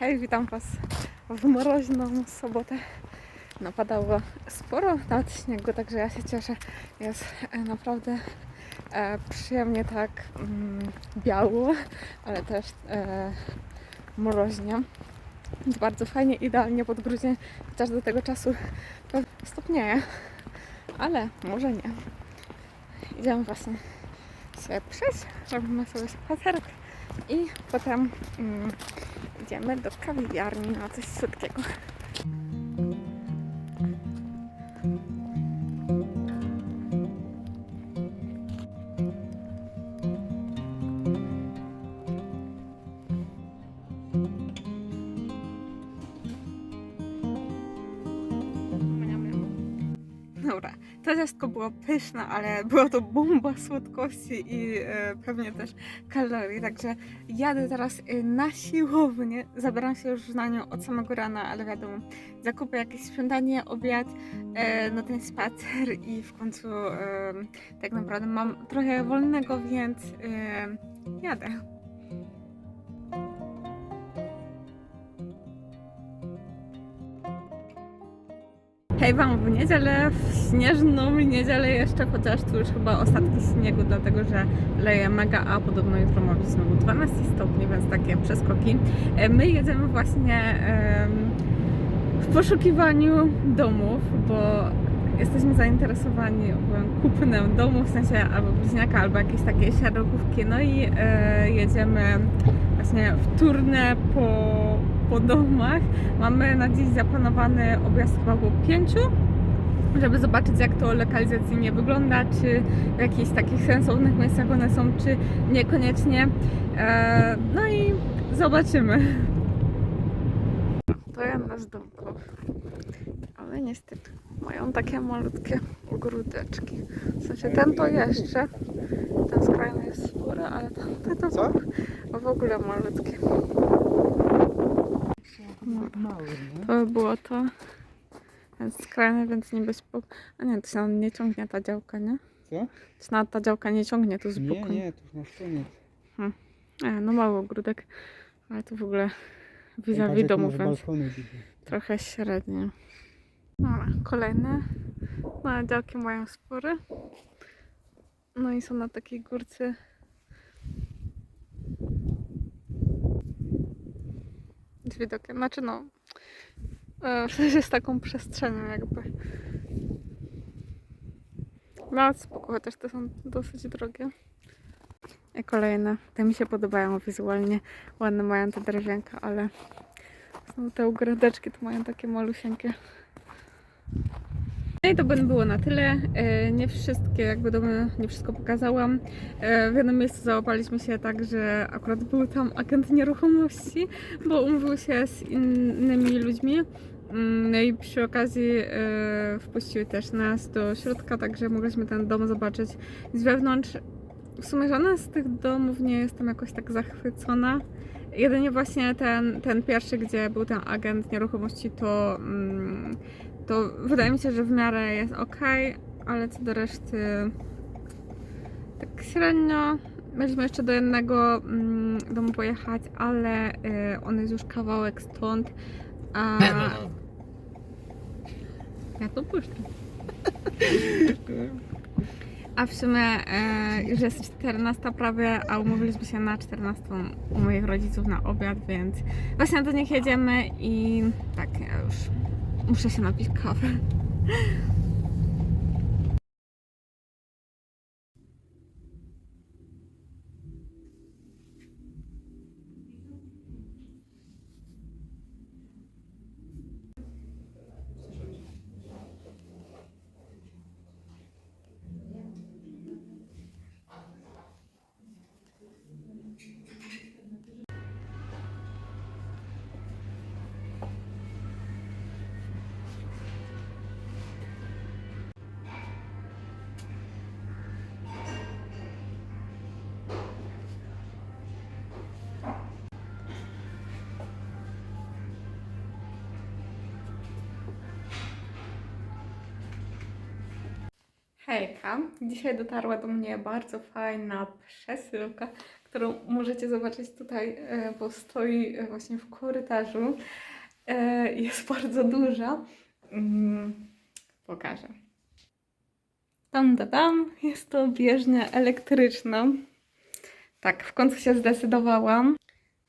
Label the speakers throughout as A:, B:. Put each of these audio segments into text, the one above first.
A: Hej, witam Was w mroźną sobotę. Napadało sporo nawet śniegu, także ja się cieszę. Jest e, naprawdę e, przyjemnie tak mm, biało, ale też e, mroźnie. Bardzo fajnie, idealnie pod grudzień, chociaż do tego czasu to stopnieje, ale może nie. Idziemy właśnie się przejść, robimy sobie spacerek i potem mm, idziemy do kawiarni na coś słodkiego. Ciastko było pyszne, ale była to bomba słodkości i e, pewnie też kalorii, także jadę teraz e, na siłownię, zabieram się już na nią od samego rana, ale wiadomo, zakupię jakieś śniadanie, obiad, no ten spacer i w końcu tak naprawdę mam trochę wolnego, więc jadę. Hej Wam w niedzielę, w śnieżną niedzielę jeszcze, chociaż tu już chyba ostatni śniegu, dlatego że leje mega, a podobno jutro ma być znowu 12 stopni, więc takie przeskoki. E, My jedziemy właśnie w poszukiwaniu domów, bo jesteśmy zainteresowani kupnem domu, w sensie albo bliźniaka, albo jakieś takiej siadłogówki, no i e, jedziemy właśnie w turnę po, po domach. Mamy na dziś zaplanowany objazd chyba było pięciu, żeby zobaczyć jak to lokalizacyjnie wygląda, czy w jakichś takich sensownych miejscach one są, czy niekoniecznie. E, no i zobaczymy. To jedna z domków, ale niestety mają takie malutkie ogródeczki. W sensie ten to jeszcze, ten skrajny jest spory, ale tamte to
B: Co?
A: w ogóle malutkie.
B: Mały, nie?
A: To by było to. Więc skrajne, więc niby spoko. A nie, to się nam nie ciągnie ta działka, nie?
B: Co?
A: To się ta działka nie ciągnie tu z
B: Nie,
A: boku.
B: nie, to już masz koniec.
A: E, no mały ogródek, ale to w ogóle vis-a-vis
B: jak
A: domów,
B: masz
A: więc trochę średnie. Dobra, kolejne. No, działki mają spory. No i są na takiej górce. Z widokiem, znaczy no, e, w sensie z taką przestrzenią jakby. No spoko, chociaż te są dosyć drogie. I kolejne. Te mi się podobają wizualnie. Ładne mają te drewienka, ale są te ogrodeczki, to mają takie malusieńkie. No i to by było na tyle. E, Nie wszystkie jakby domy, nie wszystko pokazałam. W jednym miejscu załapaliśmy się tak, że akurat był tam agent nieruchomości, bo umówił się z innymi ludźmi. Mm, No i przy okazji e, wpuściły też nas do środka, także mogliśmy ten dom zobaczyć z wewnątrz. W sumie żadna z tych domów nie jestem jakoś tak zachwycona. Jedynie właśnie ten, ten pierwszy, gdzie był ten agent nieruchomości, to, mm, to wydaje mi się, że w miarę jest ok, ale co do reszty tak średnio. Mieliśmy jeszcze do jednego mm, domu pojechać, ale y, on jest już kawałek stąd. A ja to puszczę. A w sumie e, już jest 14 prawie, a umówiliśmy się na 14 u moich rodziców na obiad, więc właśnie do nich jedziemy i tak, ja już muszę się napić kawy. Hejka, dzisiaj dotarła do mnie bardzo fajna przesyłka, którą możecie zobaczyć tutaj, e, bo stoi e, właśnie w korytarzu. E, Jest bardzo duża. Mm, Pokażę. Tam, tam, tam, jest to bieżnia elektryczna. Tak, w końcu się zdecydowałam.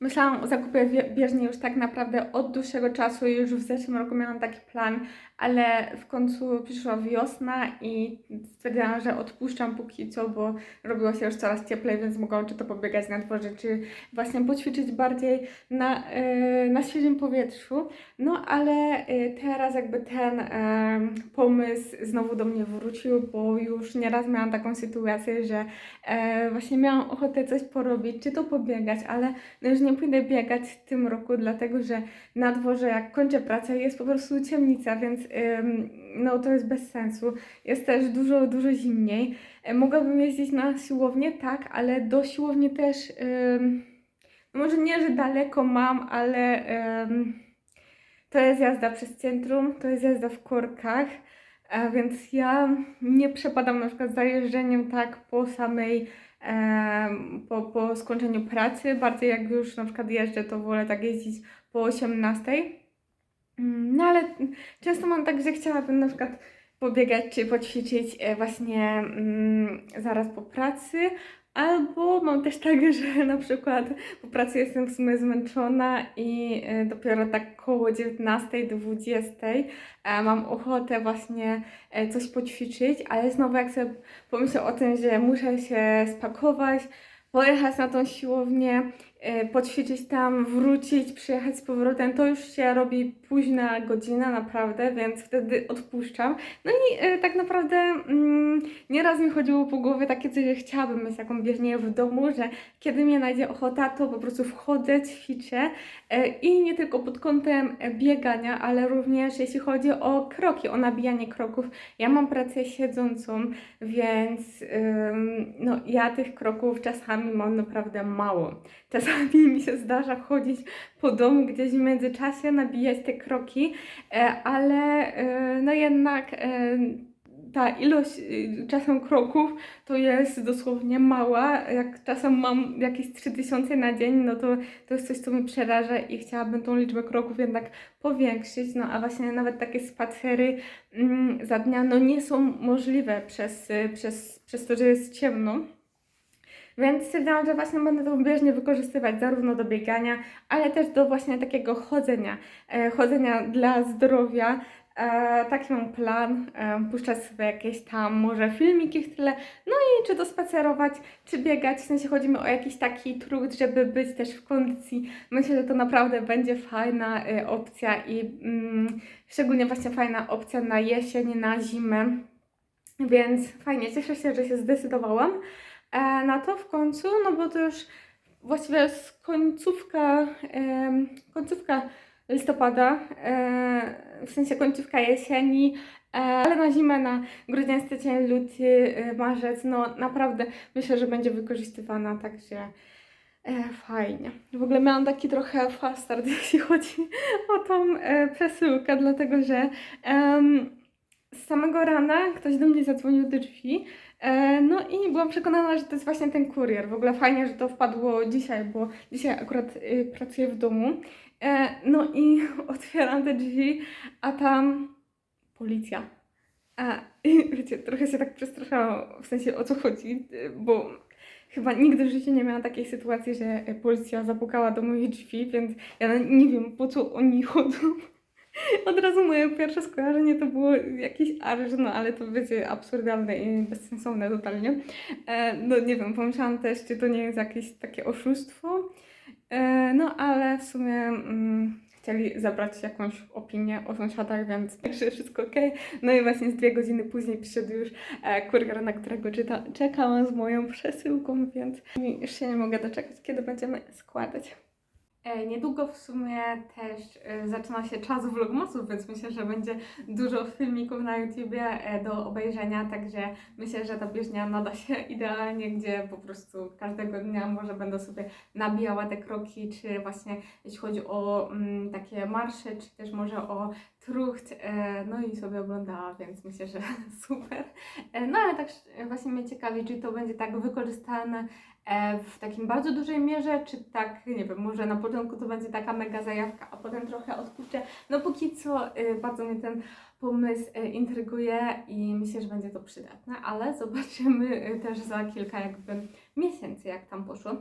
A: Myślałam o zakupie bieżni już tak naprawdę od dłuższego czasu. Już w zeszłym roku miałam taki plan, ale w końcu przyszła wiosna i stwierdziłam, że odpuszczam póki co, bo robiło się już coraz cieplej, więc mogłam czy to pobiegać na dworze, czy właśnie poćwiczyć bardziej na, e, na świeżym powietrzu. No ale e, teraz jakby ten e, pomysł znowu do mnie wrócił, bo już nieraz miałam taką sytuację, że właśnie miałam ochotę coś porobić, czy to pobiegać, ale no już nie pójdę biegać w tym roku, dlatego że na dworze, jak kończę pracę, jest po prostu ciemnica, więc no to jest bez sensu. Jest też dużo, dużo zimniej. E, Mogłabym jeździć na siłownię, tak, ale do siłowni też, może nie, że daleko mam, ale to jest jazda przez centrum, to jest jazda w korkach. A więc ja nie przepadam na przykład za jeżdżeniem tak po samej, em, po, po skończeniu pracy. Bardziej jak już na przykład jeżdżę, to wolę tak jeździć po 18. Mm, No ale często mam tak, że chciałabym na przykład pobiegać czy poćwiczyć e, właśnie mm, zaraz po pracy. Albo mam też tak, że na przykład po pracy jestem w sumie zmęczona i e, dopiero tak koło 19-20 e, mam ochotę właśnie coś poćwiczyć, ale znowu jak sobie pomyślę o tym, że muszę się spakować, pojechać na tą siłownię, poćwiczyć tam, wrócić, przyjechać z powrotem, to już się robi późna godzina naprawdę, więc wtedy odpuszczam. No i e, tak naprawdę mm, nieraz mi chodziło po głowie takie coś, że chciałabym mieć taką bieżnię w domu, że kiedy mnie najdzie ochota, to po prostu wchodzę, ćwiczę e, i nie tylko pod kątem e, biegania, ale również jeśli chodzi o kroki, o nabijanie kroków. Ja mam pracę siedzącą, więc no, ja tych kroków czasami mam naprawdę mało. Czasami mi się zdarza chodzić po domu gdzieś w międzyczasie, nabijać te kroki, e, ale e, no jednak e, ta ilość czasem kroków to jest dosłownie mała. Jak czasem mam jakieś 3000 na dzień, no to to jest coś, co mnie przeraża i chciałabym tą liczbę kroków jednak powiększyć. No a właśnie nawet takie spacery mm, za dnia no nie są możliwe przez, przez, przez to, że jest ciemno. Więc stwierdziłam, że właśnie będę tą bieżnię wykorzystywać zarówno do biegania, ale też do właśnie takiego chodzenia, e, chodzenia dla zdrowia. E, taki mam plan, e, puszczać sobie jakieś tam może filmiki w tyle, no i czy to spacerować, czy biegać, w sensie chodzi mi o jakiś taki trud, żeby być też w kondycji. Myślę, że to naprawdę będzie fajna e, opcja i mm, szczególnie właśnie fajna opcja na jesień, na zimę. Więc fajnie, cieszę się, że się zdecydowałam na to w końcu, no bo to już właściwie jest końcówka, końcówka listopada, e, w sensie końcówka jesieni, e, ale na zimę, na grudzień, styczeń, luty, e, marzec, no naprawdę myślę, że będzie wykorzystywana, także e, fajnie. W ogóle miałam taki trochę fast start, jeśli chodzi o tą e, przesyłkę, dlatego że z samego rana ktoś do mnie zadzwonił do drzwi. E, no i byłam przekonana, że to jest właśnie ten kurier. W ogóle fajnie, że to wpadło dzisiaj, bo dzisiaj akurat y, pracuję w domu. E, no i otwieram te drzwi, a tam policja. A wiecie, trochę się tak przestraszałam, w sensie o co chodzi, y, bo chyba nigdy w życiu nie miałam takiej sytuacji, że y, policja zapukała do moich drzwi, więc ja nie wiem po co oni chodzą. Od razu moje pierwsze skojarzenie to było jakiś arż, no ale to wiecie, absurdalne i bezsensowne totalnie. E, no nie wiem, pomyślałam też, czy to nie jest jakieś takie oszustwo. E, no ale w sumie mm, chcieli zabrać jakąś opinię o sąsiadach, więc także wszystko ok. No i właśnie z dwie godziny później przyszedł już e, kurier, na którego czyta, czekałam z moją przesyłką, więc już się nie mogę doczekać, kiedy będziemy składać. E, Niedługo w sumie też e, zaczyna się czas vlogmasów, więc myślę, że będzie dużo filmików na YouTubie e, do obejrzenia, także myślę, że ta bieżnia nada się idealnie, gdzie po prostu każdego dnia może będę sobie nabijała te kroki, czy właśnie jeśli chodzi o mm, takie marsze, czy też może o trucht, no i sobie oglądała, więc myślę, że super. No ale tak właśnie mnie ciekawi, czy to będzie tak wykorzystane w takim bardzo dużej mierze, czy tak, nie wiem, może na początku to będzie taka mega zajawka, a potem trochę odpuszczę. No póki co e, bardzo mnie ten pomysł e, intryguje i myślę, że będzie to przydatne, ale zobaczymy e, też za kilka jakby miesięcy, jak tam poszło.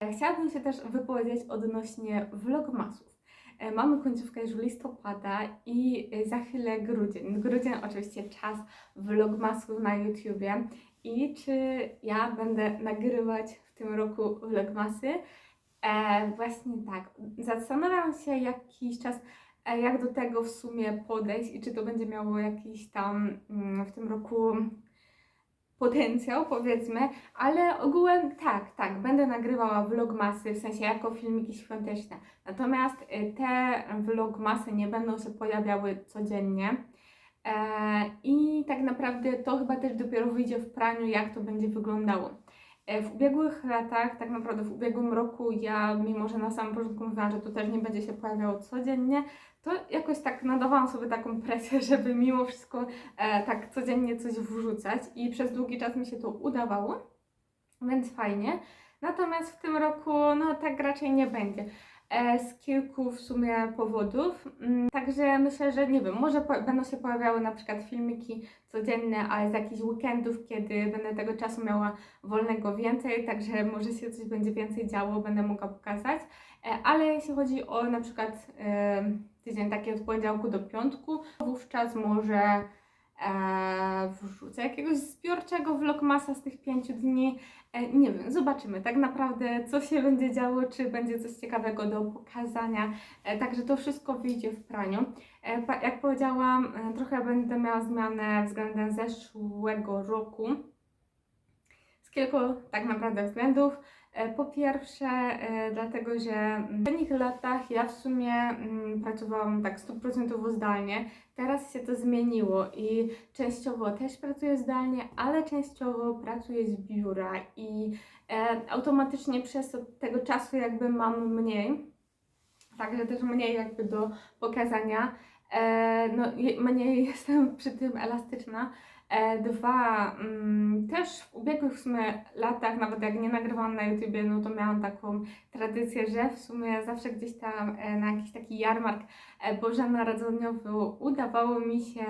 A: E, Chciałabym się też wypowiedzieć odnośnie vlogmasów. E, Mamy końcówkę już listopada i e, za chwilę grudzień. Grudzień oczywiście czas vlogmasów na YouTubie. I czy ja będę nagrywać w tym roku vlogmasy? E, właśnie tak. Zastanawiam się jakiś czas, e, jak do tego w sumie podejść i czy to będzie miało jakiś tam mm, w tym roku potencjał, powiedzmy, ale ogółem tak, tak, będę nagrywała vlogmasy, w sensie jako filmiki świąteczne. Natomiast y, te vlogmasy nie będą się pojawiały codziennie. E, I tak naprawdę to chyba też dopiero wyjdzie w praniu, jak to będzie wyglądało. E, W ubiegłych latach, tak naprawdę w ubiegłym roku, ja, mimo że na samym początku mówiłam, że to też nie będzie się pojawiało codziennie, to jakoś tak nadawałam sobie taką presję, żeby mimo wszystko e, tak codziennie coś wrzucać i przez długi czas mi się to udawało, więc fajnie. Natomiast w tym roku, no tak raczej nie będzie. E, z kilku w sumie powodów. Mm, Także myślę, że nie wiem, może będą się pojawiały na przykład filmiki codzienne, ale z jakichś weekendów, kiedy będę tego czasu miała wolnego więcej, także może się coś będzie więcej działo, będę mogła pokazać. E, ale jeśli chodzi o na przykład e, tydzień taki od poniedziałku do piątku, wówczas może wrzucę jakiegoś zbiorczego vlogmasa z tych pięciu dni. E, nie wiem, zobaczymy tak naprawdę, co się będzie działo, czy będzie coś ciekawego do pokazania. E, także to wszystko wyjdzie w praniu. E, jak powiedziałam, trochę będę miała zmianę względem zeszłego roku. Z kilku tak naprawdę względów. E, Po pierwsze, e, dlatego, że w poprzednich latach ja w sumie mm, pracowałam tak stuprocentowo zdalnie. Teraz się to zmieniło i częściowo też pracuję zdalnie, ale częściowo pracuję z biura i e, automatycznie przez to tego czasu jakby mam mniej. Także też mniej jakby do pokazania. No, mniej jestem przy tym elastyczna. E, dwa, mm, też w ubiegłych w sumie latach, nawet jak nie nagrywałam na YouTubie, no to miałam taką tradycję, że w sumie zawsze gdzieś tam e, na jakiś taki jarmark e, bożonarodzeniowy udawało mi się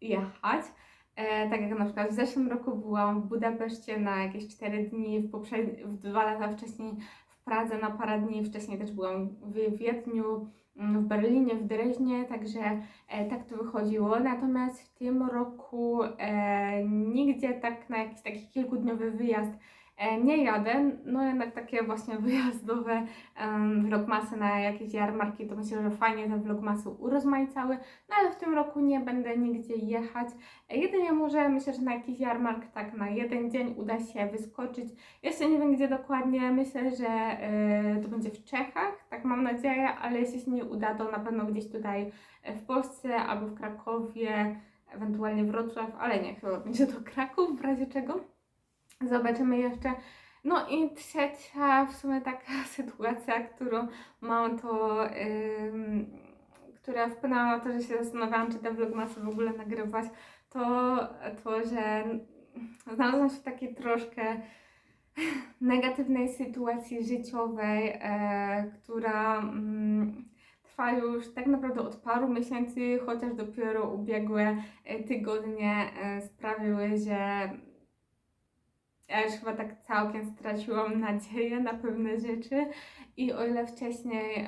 A: jechać. Tak jak na przykład w zeszłym roku byłam w Budapeszcie na jakieś 4 dni, w, poprzedni, w dwa lata wcześniej Pradze na parę dni, wcześniej też byłam w Wiedniu, mm, w Berlinie, w Dreźnie, także e, tak to wychodziło. Natomiast w tym roku e, nigdzie tak na jakiś taki kilkudniowy wyjazd nie jadę. No jednak takie właśnie wyjazdowe vlogmasy na jakieś jarmarki, to myślę, że fajnie te vlogmasy urozmaicały. No ale w tym roku nie będę nigdzie jechać. E, Jedynie może myślę, że na jakiś jarmark tak na jeden dzień uda się wyskoczyć. Jeszcze nie wiem gdzie dokładnie, myślę, że e, to będzie w Czechach, tak mam nadzieję, ale jeśli się nie uda, to na pewno gdzieś tutaj e, w Polsce albo w Krakowie, ewentualnie Wrocław, ale nie, chyba będzie to Kraków w razie czego. Zobaczymy jeszcze. No i trzecia w sumie taka sytuacja, którą mam to, ym, która wpłynęła na to, że się zastanawiałam, czy te vlogmasy w ogóle nagrywać, to to, że znalazłam się w takiej troszkę negatywnej sytuacji życiowej, e, która mm, trwa już tak naprawdę od paru miesięcy, chociaż dopiero ubiegłe e, tygodnie e, sprawiły, że ja już chyba tak całkiem straciłam nadzieję na pewne rzeczy i o ile wcześniej,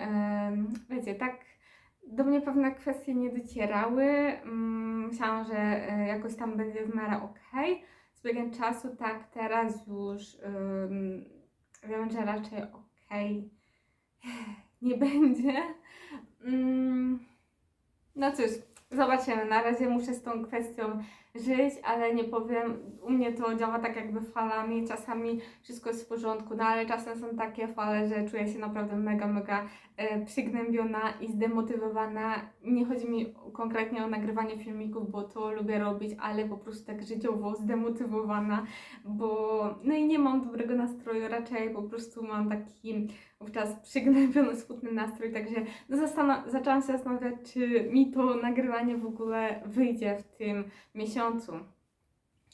A: wiecie, tak do mnie pewne kwestie nie docierały, mm, myślałam, że e, jakoś tam będzie w miarę okej. Z biegiem czasu tak teraz już em, wiem, że raczej okej nie będzie. Mm, no cóż, zobaczymy. Na razie muszę z tą kwestią żyć, ale nie powiem, u mnie to działa tak jakby falami, czasami wszystko jest w porządku, no ale czasem są takie fale, że czuję się naprawdę mega, mega e, przygnębiona i zdemotywowana. Nie chodzi mi konkretnie o nagrywanie filmików, bo to lubię robić, ale po prostu tak życiowo zdemotywowana, bo no i nie mam dobrego nastroju, raczej po prostu mam taki wówczas przygnębiony, smutny nastrój, także no zaczęłam się zastanawiać, czy mi to nagrywanie w ogóle wyjdzie w tym miesiącu.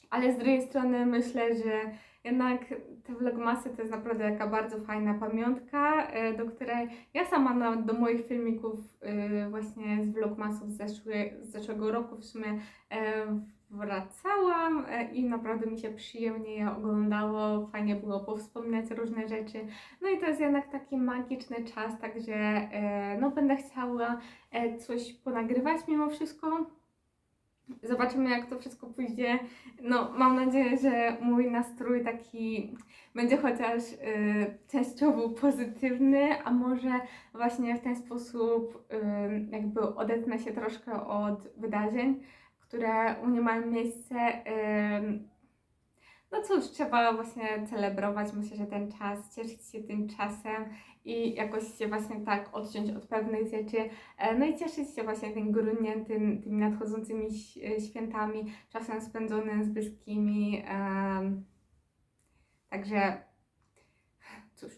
A: Ale z drugiej strony myślę, że jednak te vlogmasy to jest naprawdę taka bardzo fajna pamiątka, e, do której ja sama do moich filmików e, właśnie z vlogmasów z, z zeszłego roku w sumie e, wracałam i naprawdę mi się przyjemnie je oglądało, fajnie było powspominać różne rzeczy. No i to jest jednak taki magiczny czas, także no będę chciała coś ponagrywać mimo wszystko. Zobaczymy, jak to wszystko pójdzie. No, mam nadzieję, że mój nastrój taki będzie chociaż y, częściowo pozytywny, a może właśnie w ten sposób y, jakby odetnę się troszkę od wydarzeń, które u mnie mają miejsce. Y, no cóż, trzeba właśnie celebrować, myślę, że ten czas, cieszyć się tym czasem i jakoś się właśnie tak odciąć od pewnych rzeczy, E, No i cieszyć się właśnie tym grudniem, tym, tymi nadchodzącymi e, świętami, czasem spędzonym z bliskimi. Także cóż,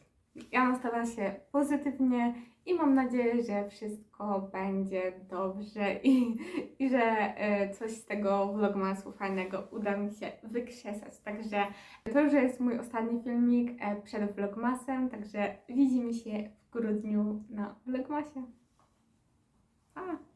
A: ja nastawiam się pozytywnie i mam nadzieję, że wszystko będzie dobrze i, i że e, coś z tego vlogmasu fajnego uda mi się wykrzesać. Także to już jest mój ostatni filmik e, przed vlogmasem, także widzimy się w grudniu na vlogmasie. Pa!